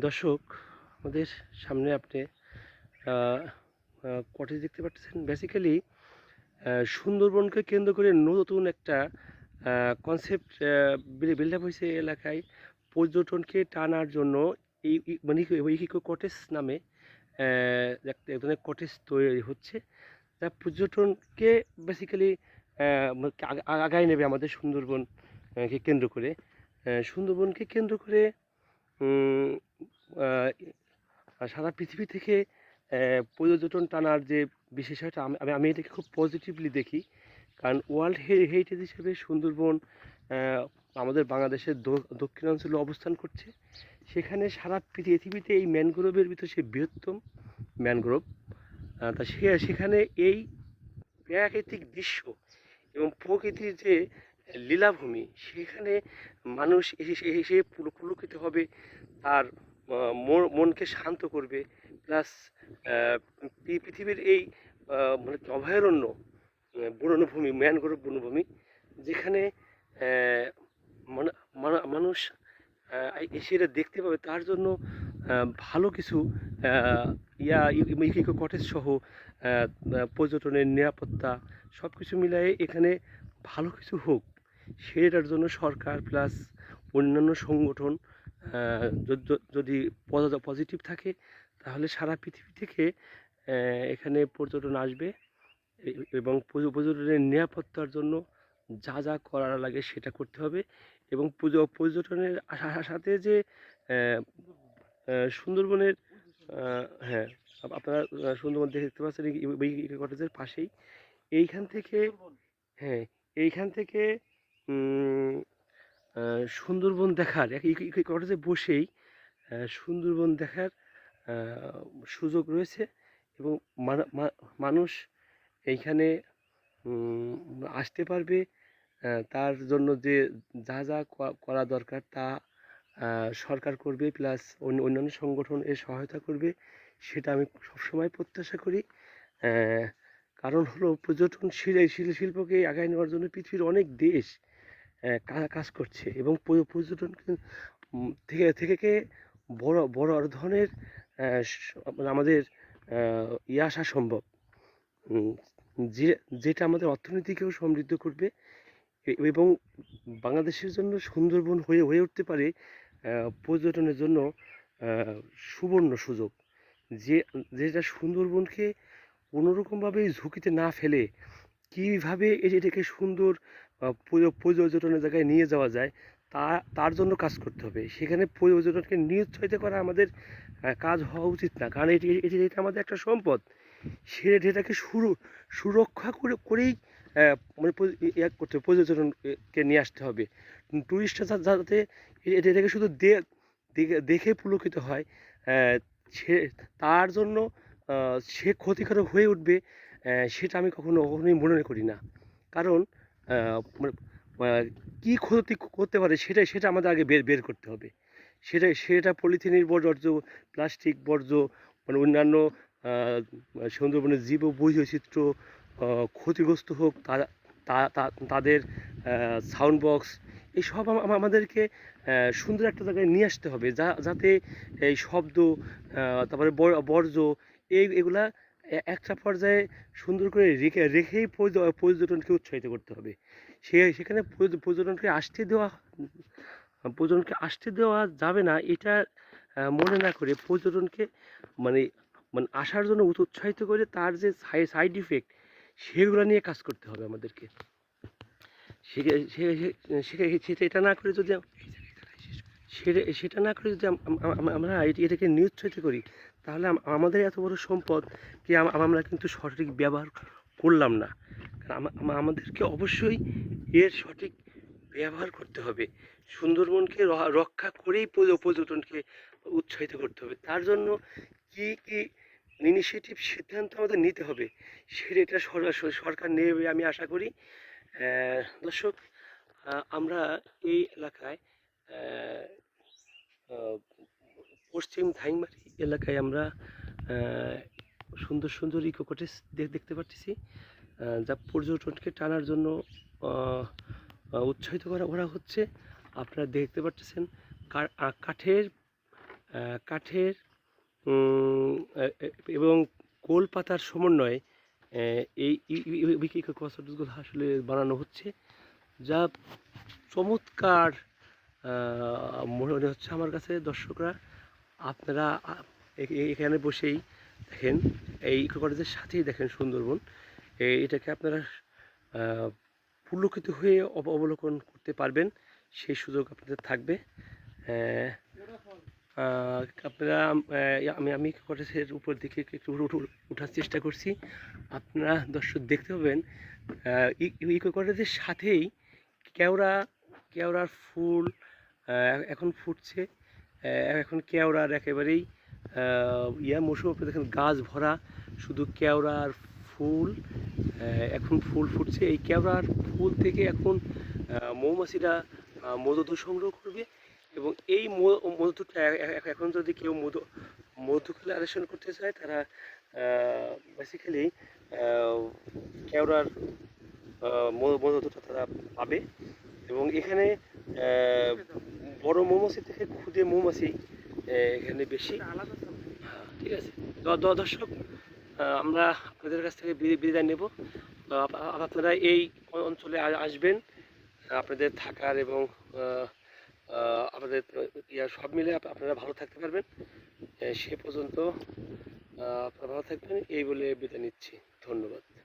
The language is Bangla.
দর্শক, আমাদের সামনে আপনি কটেজ দেখতে পাচ্ছেন। বেসিক্যালি সুন্দরবনকে কেন্দ্র করে নতুন একটা কনসেপ্ট বিল্ড আপ হয়েছে এলাকায়। পর্যটনকে টানার জন্য এই মানে ইকো কটেজ নামে এক- ধরনের কটেজ তৈরি হচ্ছে। যা পর্যটনকে বেসিক্যালি আগায় নেবে আমাদের সুন্দরবনকে কেন্দ্র করে। সুন্দরবনকে কেন্দ্র করে সারা পৃথিবী থেকে পর্যটন টানার যে বিষয়টা আমি, আমি- এটাকে খুব পজিটিভলি দেখি। কারণ ওয়ার্ল্ড হেরিটেজ হিসেবে সুন্দরবন আমাদের বাংলাদেশের দক্ষিণাঞ্চলে অবস্থান করছে। সেখানে সারা পৃথিবীতে এই ম্যানগ্রোভের ভিতরে সে বৃহত্তম ম্যানগ্রোভ তা সে, সেখানে এই প্রাকৃতিক দৃশ্য এবং প্রকৃতির যে লীলাভূমি, সেখানে মানুষ এসে এসে পুল- পুলকিত হবে। তার মনকে শান্ত করবে প্লাস পৃথিবীর এই মানে অভয়ারণ্য বনভূমি, ম্যানগ্রোভ বনভূমি, যেখানে মানে- মানে- মানুষ এটা দেখতে পাবে, তার জন্য ভালো কিছু ইয়া ইকো কটেজ সহ পর্যটনের নিরাপত্তা সব কিছু মিলাই এখানে ভালো কিছু হোক, সেটার জন্য সরকার প্লাস অন্যান্য সংগঠন যদি পজিটিভ থাকে তাহলে সারা পৃথিবী থেকে এখানে পর্যটন আসবে। এবং পর্যটনের নিরাপত্তার জন্য যা যা করার লাগে সেটা করতে হবে। এবং পুজো- পর্যটনের সাথে যে সুন্দরবনের হ্যাঁ আপ- আপনারা সুন্দরবন দেখতে পাচ্ছেন এই কটেজের পাশেই। এইখান থেকে হ্যাঁ এইখান থেকে সুন্দরবন দেখার কটেজে বসেই সুন্দরবন দেখার সুযোগ রয়েছে এবং মানুষ এইখানে আসতে পারবে তার জন্য যে যা যা করা দরকার তা সরকার করবে, প্লাস অন্যান্য সংগঠন এর সহায়তা করবে, সেটা আমি সবসময় প্রত্যাশা করি। কারণ হলো পর্যটন শিল- শিল- শিল্পকে আগায় নেওয়ার জন্য পৃথিবীর অনেক দেশ কাজ করছে? এবং পর্যটন থেকে থেকে বড় বড় ধরনের মানে আমাদের ইয়ে আসা সম্ভব। যে, যেটা আমাদের অর্থনীতিকেও সমৃদ্ধ করবে এবং বাংলাদেশের জন্য সুন্দরবন হয়ে হয়ে উঠতে পারে পর্যটনের জন্য সুবর্ণ সুযোগ। যে, যেটা সুন্দরবনকে কোনোরকমভাবে ঝুঁকিতে না ফেলে কীভাবে এটাকে সুন্দর পর্যটনের জায়গায় নিয়ে যাওয়া যায় তা তার জন্য কাজ করতে হবে। সেখানে পর্যটনকে নিরুৎসাহিত করা আমাদের কাজ হওয়া উচিত না। কারণ এটি এটি এটা আমাদের একটা সম্পদ। সে এটাকে সুর সুরক্ষা করে করেই মানে করতে হবে, পর্যটনকে নিয়ে আসতে হবে। টুরিস্টরা যাতে এটা- এটাকে শুধু দেখে- পুলকিত হয় সে তার জন্য সে ক্ষতিকারক হয়ে উঠবে। সেটা আমি কখনো, কখনোই মনে করি না। কারণ মানে কী ক্ষতি করতে পারে সেটা সেটা আমাদের আগে বের বের করতে হবে। সেটা সেটা পলিথিনের বর্জ্য, প্লাস্টিক বর্জ্য মানে অন্যান্য সুন্দরবনের জীব বৈচিত্র্য ক্ষতিগ্রস্ত হোক তাদের সাউন্ড বক্স এই সব আম- আম- আমাদেরকে সুন্দর একটা জায়গায় নিয়ে আসতে হবে। যা, যাতে এই শব্দ তারপরে বর- বর্জ্য, এই, এগুলা একটা পর্যায়ে সুন্দর করে রেখে, রেখেই পর্য- পর্যটনকে উৎসাহিত করতে হবে। সে, সেখানে পর্যটনকে আসতে দেওয়া, পর্যটনকে আসতে দেওয়া যাবে না, এটা মনে না করে পর্যটনকে মানে মানে আসার জন্য উৎসাহিত করে তার যে সাইড ইফেক্ট, সেগুলো নিয়ে কাজ করতে হবে আমাদেরকে। সেটা না করে যদি সেটা সেটা না করে যদি আম- আম- আম- আমরা এটি- এটাকে নিরুৎসাহিত করি তাহলে আমাদের এত বড় সম্পদ কি আম- আমরা কিন্তু সঠিক ব্যবহার করলাম না। আমাদেরকে অবশ্যই এর সঠিক ব্যবহার করতে হবে। সুন্দরবনকে রক্ষা করেই পর্যটনকে উৎসাহিত করতে হবে। তার জন্য কি কি ইনিশিয়েটিভ সিদ্ধান্ত আমাদের নিতে হবে সেটা সরকার নেবে আমি আশা করি। দর্শক আমরা এই এলাকায় পশ্চিম ধাইমারি এলাকায় আমরা সুন্দর সুন্দর ইকো কটেজ দেখতে পাচ্ছি যা পর্যটনকে টানার জন্য উৎসাহিত করা করা হচ্ছে, আপনারা দেখতে পাচ্ছেন কাঠের কাঠের এবং গোল পাতার সমন্বয়ে এই কসরতগুলো আসলে বানানো হচ্ছে, যা চমৎকার মনে হচ্ছে আমার কাছে দর্শকরা আপনারা এখানে বসেই দেখেন, এই ইকো কটেজের সাথেই দেখেন সুন্দরবন। এটাকে আপনারা পুলকিত হয়ে অব- অবলোকন করতে পারবেন, সেই সুযোগ আপনাদের থাকবে। আপনারা আমি আমি কটেজের উপর দিকে একটু উঠে- উঠে- উঠার চেষ্টা করছি। আপনারা দর্শক দেখতে পাবেন ইকো কটেজের সাথেই কেওড়া, কেওড়ার ফুল এখন ফুটছে। এখন কেওড়ার একেবারেই ইয়া মৌসুম আপনি দেখেন গাছ ভরা, শুধু কেওড়ার ফুল এখন ফুল ফুটছে। এই কেওড়ার ফুল থেকে এখন মৌমাছিরা মধু সংগ্রহ করবে এবং এই মধুটা এখন যদি কেউ মধু মধু কালেকশন করতে চায়, তারা বেসিক্যালি কেওড়ার মধুটা তারা পাবে এবং এখানে মৌমাছি থেকে ক্ষুদে মৌমাছি এখানে বেশি। হ্যাঁ, ঠিক আছে। দর্শক আমরা আপনাদের কাছ থেকে বিদায়- নেব। আপনারা এই অঞ্চলে আসবেন। আপনাদের থাকার এবং আপনাদের ইয়া সব মিলে আপনারা ভালো থাকতে পারবেন। সে পর্যন্ত আপনারা ভালো থাকবেন। এই বলে বিদায় নিচ্ছি। ধন্যবাদ।